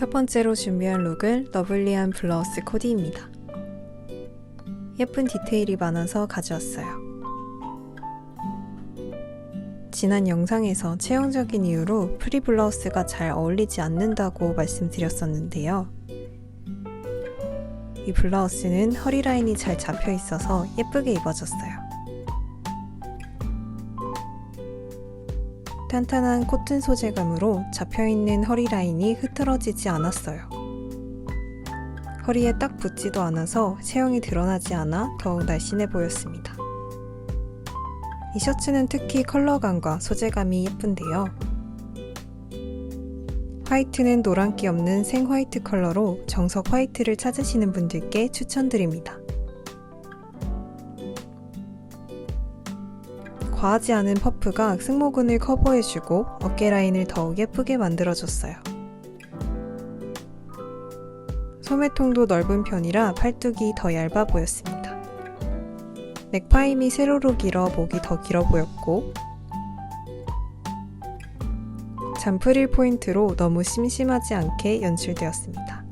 첫 번째로 준비한 룩은 러블리한 블라우스 코디입니다. 예쁜 디테일이 많아서 가져왔어요. 지난 영상에서 체형적인 이유로 프리 블라우스가 잘 어울리지 않는다고 말씀드렸었는데요. 이 블라우스는 허리 라인이 잘 잡혀 있어서 예쁘게 입어졌어요. 탄탄한 코튼 소재감으로 잡혀있는 허리 라인이 흐트러지지 않았어요. 허리에 딱 붙지도 않아서 체형이 드러나지 않아 더욱 날씬해 보였습니다. 이 셔츠는 특히 컬러감과 소재감이 예쁜데요. 화이트는 노란기 없는 생 화이트 컬러로 정석 화이트를 찾으시는 분들께 추천드립니다. 과하지 않은 퍼프가 승모근을 커버해주고 어깨 라인을 더욱 예쁘게 만들어줬어요. 소매통도 넓은 편이라 팔뚝이 더 얇아 보였습니다. 넥파임이 세로로 길어 목이 더 길어 보였고 잠프릴 포인트로 너무 심심하지 않게 연출되었습니다.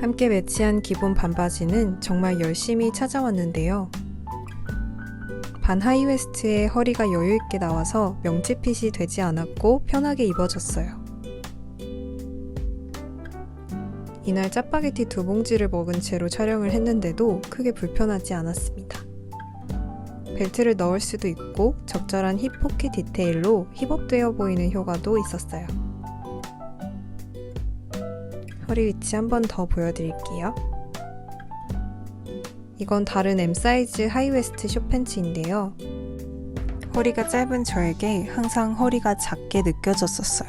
함께 매치한 기본 반바지는 정말 열심히 찾아왔는데요. 반 하이웨스트에 허리가 여유있게 나와서 명치핏이 되지 않았고 편하게 입어졌어요. 이날 짜파게티 두 봉지를 먹은 채로 촬영을 했는데도 크게 불편하지 않았습니다. 벨트를 넣을 수도 있고 적절한 힙 포켓 디테일로 힙업되어 보이는 효과도 있었어요. 허리 위치 한 번 더 보여드릴게요. 이건 다른 M 사이즈 하이웨스트 숏팬츠인데요. 허리가 짧은 저에게 항상 허리가 작게 느껴졌었어요.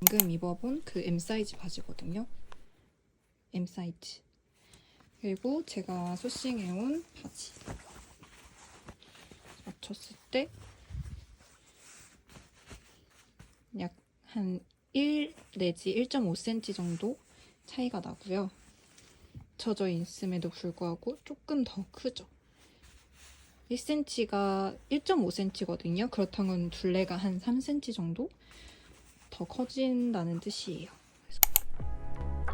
방금 입어본 그 M 사이즈 바지거든요. M 사이즈. 그리고 제가 소싱해온 바지. 맞췄을 때 약 한 1 내지 1.5cm 정도 차이가 나고요. 젖어 있음에도 불구하고 조금 더 크죠. 1cm가 1.5cm거든요. 그렇다면 둘레가 한 3cm 정도 더 커진다는 뜻이에요.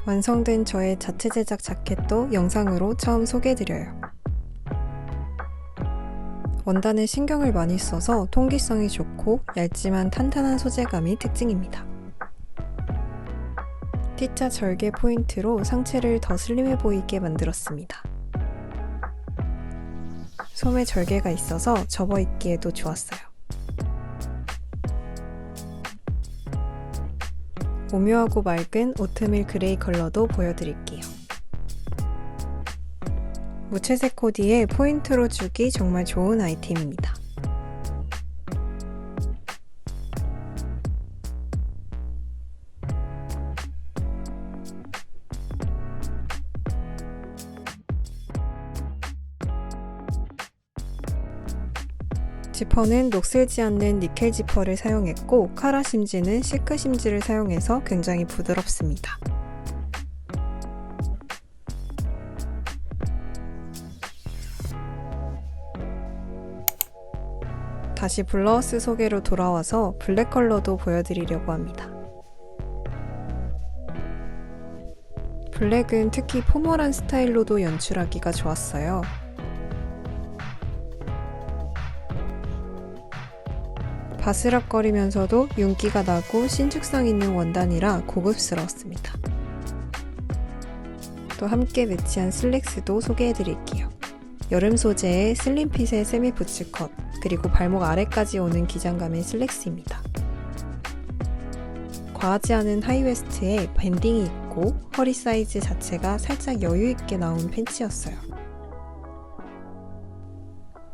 완성된 저의 자체 제작 자켓도 영상으로 처음 소개해드려요. 원단에 신경을 많이 써서 통기성이 좋고 얇지만 탄탄한 소재감이 특징입니다. T자 절개 포인트로 상체를 더 슬림해 보이게 만들었습니다. 소매 절개가 있어서 접어 입기에도 좋았어요. 오묘하고 맑은 오트밀 그레이 컬러도 보여드릴게요. 무채색 코디에 포인트로 주기 정말 좋은 아이템입니다. 지퍼는 녹슬지 않는 니켈 지퍼를 사용했고 카라 심지는 시크 심지를 사용해서 굉장히 부드럽습니다. 다시 블라우스 소개로 돌아와서 블랙 컬러도 보여드리려고 합니다. 블랙은 특히 포멀한 스타일로도 연출하기가 좋았어요. 바스락거리면서도 윤기가 나고 신축성 있는 원단이라 고급스러웠습니다. 또 함께 매치한 슬랙스도 소개해드릴게요. 여름 소재의 슬림핏의 세미 부츠 컷, 그리고 발목 아래까지 오는 기장감의 슬랙스입니다. 과하지 않은 하이웨스트에 밴딩이 있고 허리 사이즈 자체가 살짝 여유있게 나온 팬츠였어요.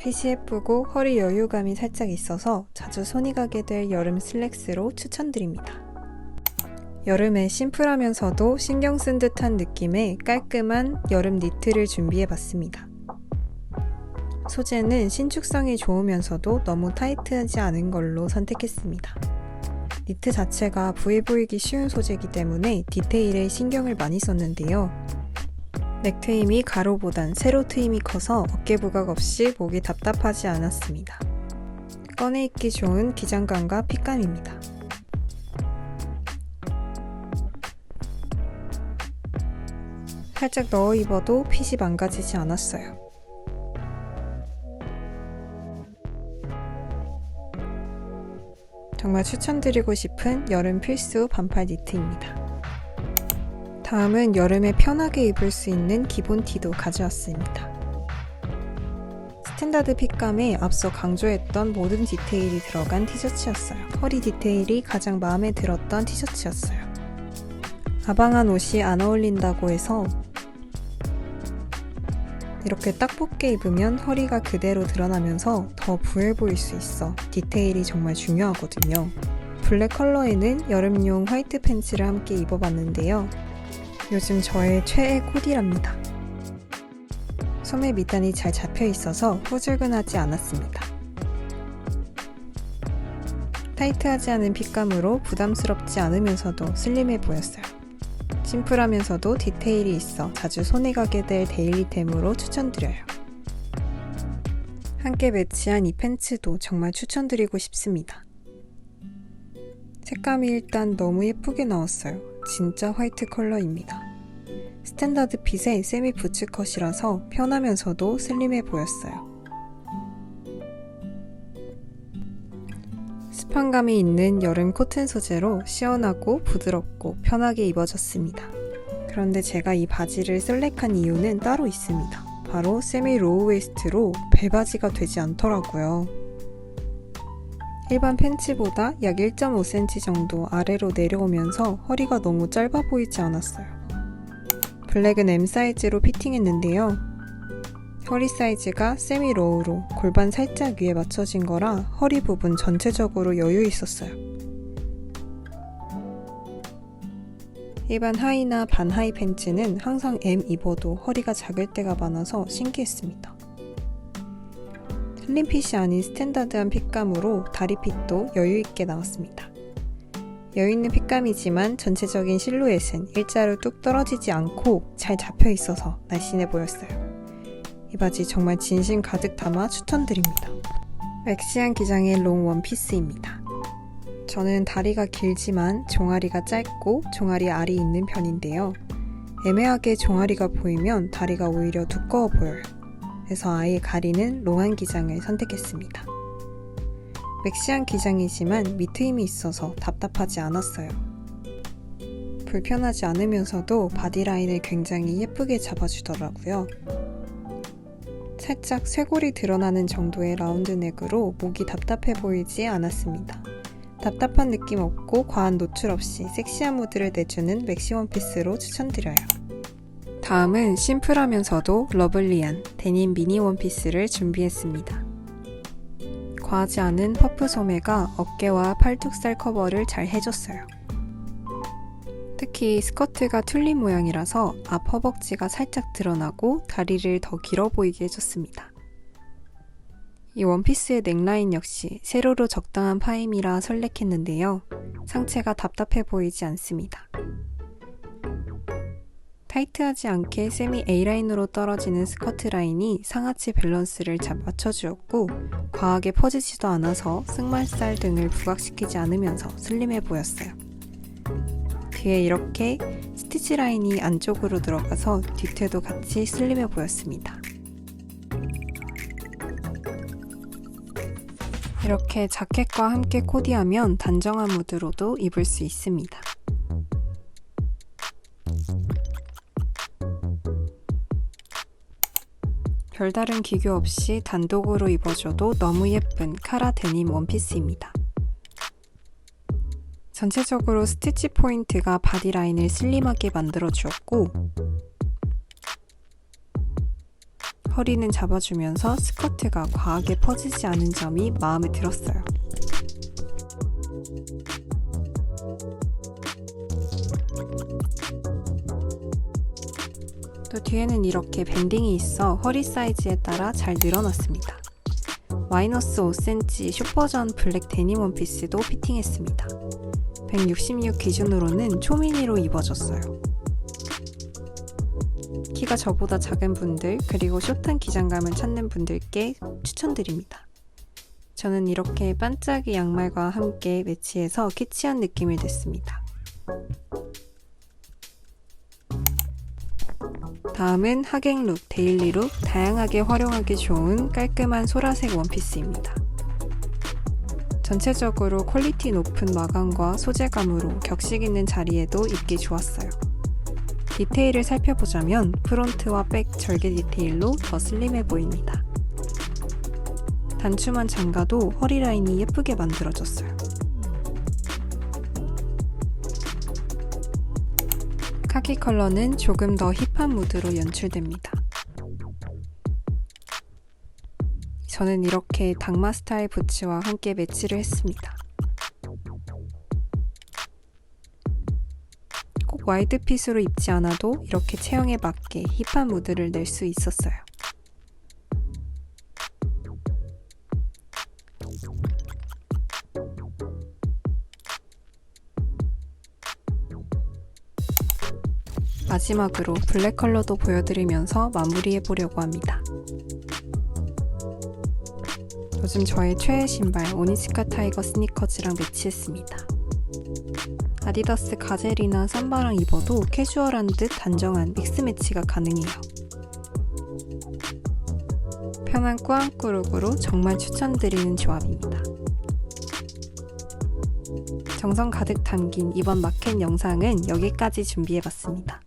핏이 예쁘고 허리 여유감이 살짝 있어서 자주 손이 가게 될 여름 슬랙스로 추천드립니다. 여름에 심플하면서도 신경 쓴 듯한 느낌의 깔끔한 여름 니트를 준비해 봤습니다. 소재는 신축성이 좋으면서도 너무 타이트하지 않은 걸로 선택했습니다. 니트 자체가 부해 보이기 쉬운 소재이기 때문에 디테일에 신경을 많이 썼는데요. 넥 트임이 가로보단 세로 트임이 커서 어깨 부각 없이 목이 답답하지 않았습니다. 꺼내 입기 좋은 기장감과 핏감입니다. 살짝 넣어 입어도 핏이 망가지지 않았어요. 정말 추천드리고 싶은 여름 필수 반팔 니트입니다. 다음은 여름에 편하게 입을 수 있는 기본 티도 가져왔습니다. 스탠다드 핏감에 앞서 강조했던 모든 디테일이 들어간 티셔츠였어요. 허리 디테일이 가장 마음에 들었던 티셔츠였어요. 아방한 옷이 안 어울린다고 해서 이렇게 딱 붙게 입으면 허리가 그대로 드러나면서 더 부해 보일 수 있어 디테일이 정말 중요하거든요. 블랙 컬러에는 여름용 화이트 팬츠를 함께 입어봤는데요. 요즘 저의 최애 코디랍니다. 소매 밑단이 잘 잡혀 있어서 후줄근하지 않았습니다. 타이트하지 않은 핏감으로 부담스럽지 않으면서도 슬림해 보였어요. 심플하면서도 디테일이 있어 자주 손에 가게 될 데일리템으로 추천드려요. 함께 매치한 이 팬츠도 정말 추천드리고 싶습니다. 색감이 일단 너무 예쁘게 나왔어요. 진짜 화이트 컬러입니다. 스탠다드 핏의 세미 부츠 컷이라서 편하면서도 슬림해 보였어요. 스판감이 있는 여름 코튼 소재로 시원하고 부드럽고 편하게 입어졌습니다. 그런데 제가 이 바지를 셀렉한 이유는 따로 있습니다. 바로 세미 로우 웨이스트로 배바지가 되지 않더라고요. 일반 팬츠보다 약 1.5cm 정도 아래로 내려오면서 허리가 너무 짧아 보이지 않았어요. 블랙은 M 사이즈로 피팅했는데요. 허리 사이즈가 세미 로우로 골반 살짝 위에 맞춰진 거라 허리 부분 전체적으로 여유 있었어요. 일반 하의나 반하의 팬츠는 항상 M 입어도 허리가 작을 때가 많아서 신기했습니다. 슬림핏이 아닌 스탠다드한 핏감으로 다리 핏도 여유있게 나왔습니다. 여유있는 핏감이지만 전체적인 실루엣은 일자로 뚝 떨어지지 않고 잘 잡혀 있어서 날씬해 보였어요. 이 바지 정말 진심 가득 담아 추천드립니다. 엑시한 기장의 롱 원피스입니다. 저는 다리가 길지만 종아리가 짧고 종아리 알이 있는 편인데요. 애매하게 종아리가 보이면 다리가 오히려 두꺼워 보여요. 그래서 아예 가리는 롱한 기장을 선택했습니다. 맥시한 기장이지만 밑트임이 있어서 답답하지 않았어요. 불편하지 않으면서도 바디라인을 굉장히 예쁘게 잡아주더라고요. 살짝 쇄골이 드러나는 정도의 라운드 넥으로 목이 답답해 보이지 않았습니다. 답답한 느낌 없고 과한 노출 없이 섹시한 무드를 내주는 맥시 원피스로 추천드려요. 다음은 심플하면서도 러블리한 데님 미니 원피스를 준비했습니다. 과하지 않은 퍼프 소매가 어깨와 팔뚝살 커버를 잘 해줬어요. 특히 스커트가 튤립 모양이라서 앞 허벅지가 살짝 드러나고 다리를 더 길어 보이게 해줬습니다. 이 원피스의 넥라인 역시 세로로 적당한 파임이라 설렜했는데요. 상체가 답답해 보이지 않습니다. 타이트하지 않게 세미 A라인으로 떨어지는 스커트 라인이 상하체 밸런스를 잘 맞춰주었고 과하게 퍼지지도 않아서 승말살 등을 부각시키지 않으면서 슬림해 보였어요. 뒤에 이렇게 스티치 라인이 안쪽으로 들어가서 뒤태도 같이 슬림해 보였습니다. 이렇게 자켓과 함께 코디하면 단정한 무드로도 입을 수 있습니다. 별다른 기교 없이 단독으로 입어줘도 너무 예쁜 카라 데님 원피스입니다. 전체적으로 스티치 포인트가 바디라인을 슬림하게 만들어 주었고 허리는 잡아주면서 스커트가 과하게 퍼지지 않은 점이 마음에 들었어요. 또 뒤에는 이렇게 밴딩이 있어 허리 사이즈에 따라 잘 늘어났습니다. 마이너스 5cm 숏버전 블랙 데님 원피스도 피팅했습니다. 166 기준으로는 초미니로 입어줬어요. 키가 저보다 작은 분들 그리고 숏한 기장감을 찾는 분들께 추천드립니다. 저는 이렇게 반짝이 양말과 함께 매치해서 키치한 느낌을 냈습니다. 다음은 하객룩, 데일리룩, 다양하게 활용하기 좋은 깔끔한 소라색 원피스입니다. 전체적으로 퀄리티 높은 마감과 소재감으로 격식 있는 자리에도 입기 좋았어요. 디테일을 살펴보자면 프론트와 백 절개 디테일로 더 슬림해 보입니다. 단추만 잠가도 허리 라인이 예쁘게 만들어졌어요. 카키 컬러는 조금 더 힙한 무드로 연출됩니다. 저는 이렇게 당마 스타일 부츠와 함께 매치를 했습니다. 꼭 와이드 핏으로 입지 않아도 이렇게 체형에 맞게 힙한 무드를 낼 수 있었어요. 마지막으로 블랙 컬러도 보여드리면서 마무리해 보려고 합니다. 요즘 저의 최애 신발 오니스카 타이거 스니커즈랑 매치했습니다. 아디다스 가젤이나 삼바랑 입어도 캐주얼한 듯 단정한 믹스 매치가 가능해요. 편한 꾸안꾸룩으로 정말 추천드리는 조합입니다. 정성 가득 담긴 이번 마켓 영상은 여기까지 준비해봤습니다.